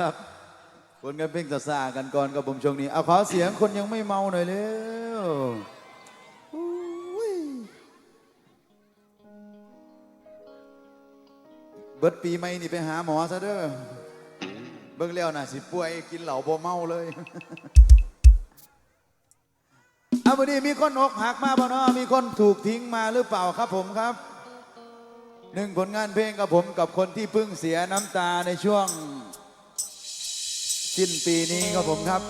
ครับ คนกันเพ่งตะซากันก่อนกับผมช่วงนี้เอาขอเสียงคนยังไม่เมาหน่อยเร็วเบิดปีใหม่นี่ไปหาหมอซะเด้อเบิ่งแล้วน่ะสิป่วยกินเหล้าบ่เมาเลยเอาวันนี้มีคนอกหักมาบ่เนาะมีคนถูกทิ้งมาหรือเปล่าครับผมครับหนึ่งผลงานเพลงกับผมกับคนที่เพิ่งเสียน้ำตาในช่วง สิ้นปีนี้ครับผมครับ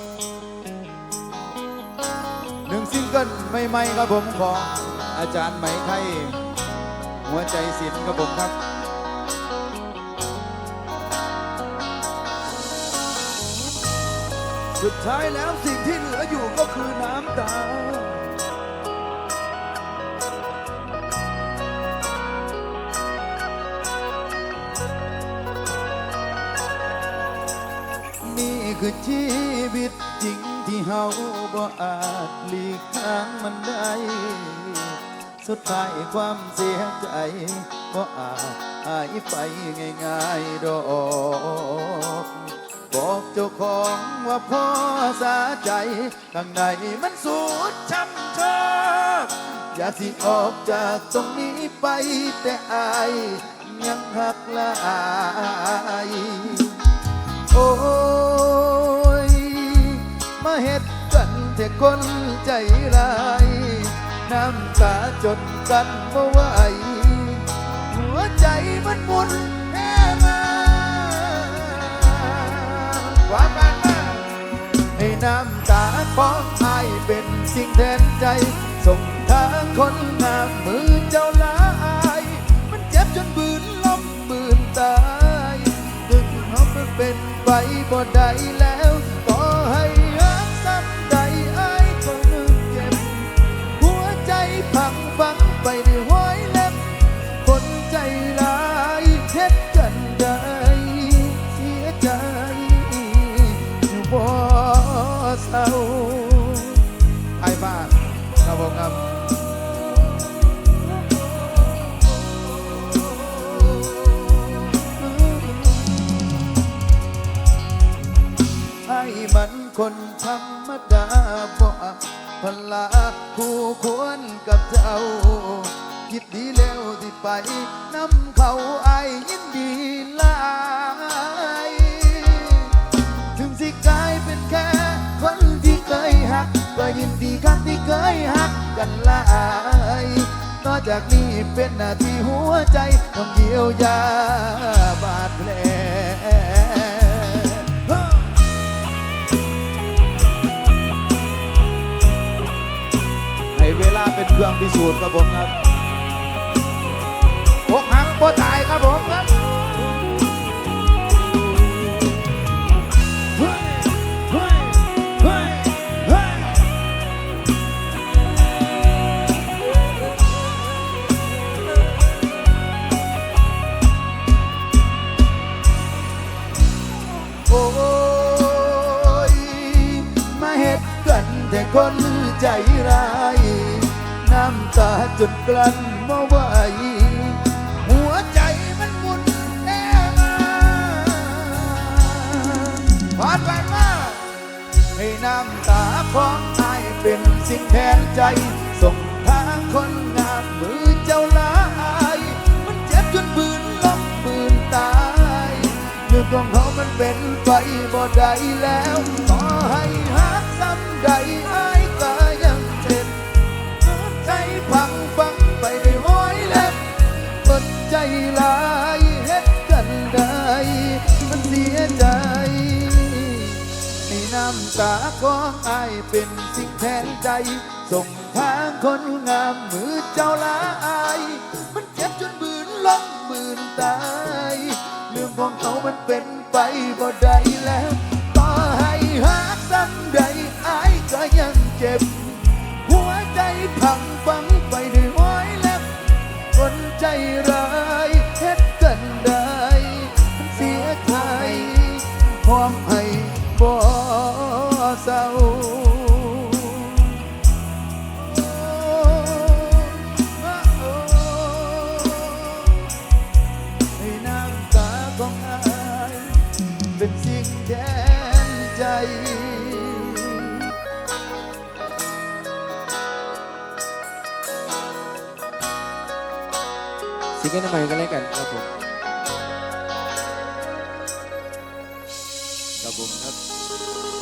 หนึ่งซิงเกิลใหม่ๆครับผมของอาจารย์ไหมไทยหัวใจศิลป์ครับผมครับสุดท้ายแล้วสิ่งที่เหลืออยู่ก็คือน้ำตา คือชีวิตจริงที่เฮาบ่อาจหลีกทางมันได้ สุดท้ายความเสียใจก็อาจหายไปง่ายๆดอกบอกเจ้าของว่าพ่อสาใจข้างในมันสุดช้ำชอกอยากสิออกจากตรงนี้ไปแต่อายยังหักลาย เฮ็ดกันแต่คนใจร้าย น้ำตาจนกันบ่ไหวหัวใจมันมุนแห่มาควาบ้านมาให้น้ำตาของอายเป็นสิ่งแทนใจ ส่งทางคนงามมือเจ้าลายมันเจ็บจนบืนล้มบืนตายถึงเขามันเป็นไปบ่ได้แล้ว ผมครับให้มันคนธรรมดาบ่พลาคู่ควรกับเจ้าคิดดีแล้วที่ไปน้ำเขาไอยินดีหลายถึงสิกลายเป็นแค่คนที่เคยหัก ก็ยินดีกันที่เคยหักกันหลายนอกจากนี้เป็นหน้าที่หัวใจต้องเยียวยาบาดแผลให้เวลาเป็นเครื่องพิสูจน์ครับผมครับ คนใจร้าย น้ำตาจนกลั้นมาไหวหัวใจมันหมุนแน่มาผ่านไปมาให้น้ำตาของอายเป็นสิ่งแทนใจ ส่งทางคนง ของเขามันเป็นไปบ่ได้แล้วต่อให้หักซ้ำใดอายก็ยังเจ็บใจพังฟังไปได้ห้อยเล็บเปิดใจลายเฮ็ดกันได้มันเสียใจในน้ำตาของอายเป็นสิ่งแทนใจส่งทางคนงามมือเจ้าลาอาย มันเจ็บจนบืนล้มบืนตาย เรื่องของเขามันเป็นไปบ่ได้แล้วต่อให้หักซ้ำใดอายก็ยังเจ็บ หัวใจพังฟังไปด้วยห้อยเล็บคนใจร้ายเฮ็ดกันได้ เป็นสิ่งแค้นใจ สิ่งเกิลใหม่กันเลยกันครับผมครับผมครับ